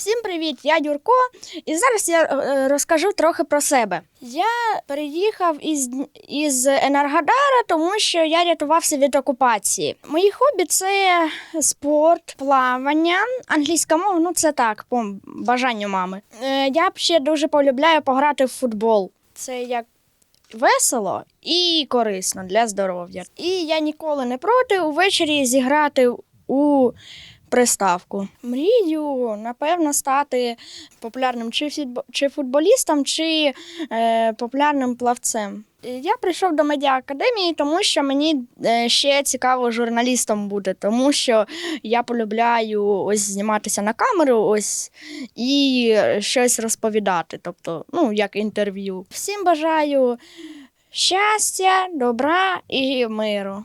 Всім привіт! Я Юрко, і зараз я е, розкажу трохи про себе. Я переїхав із, із Енергодара, тому що я рятувався від окупації. Мої хобі це спорт, плавання, англійська мова, ну це так, по бажанню мами. Е, я ще дуже полюбляю пограти в футбол. Це як весело і корисно для здоров'я. І я ніколи не проти увечері зіграти у приставку. Мрію, напевно, стати популярним чи, фітбо- чи футболістом, чи е, популярним плавцем. Я прийшов до медіаакадемії, тому що мені е, ще цікаво журналістом бути, тому що я полюбляю ось зніматися на камеру, ось і щось розповідати, тобто, ну, як інтерв'ю. Всім бажаю щастя, добра і миру.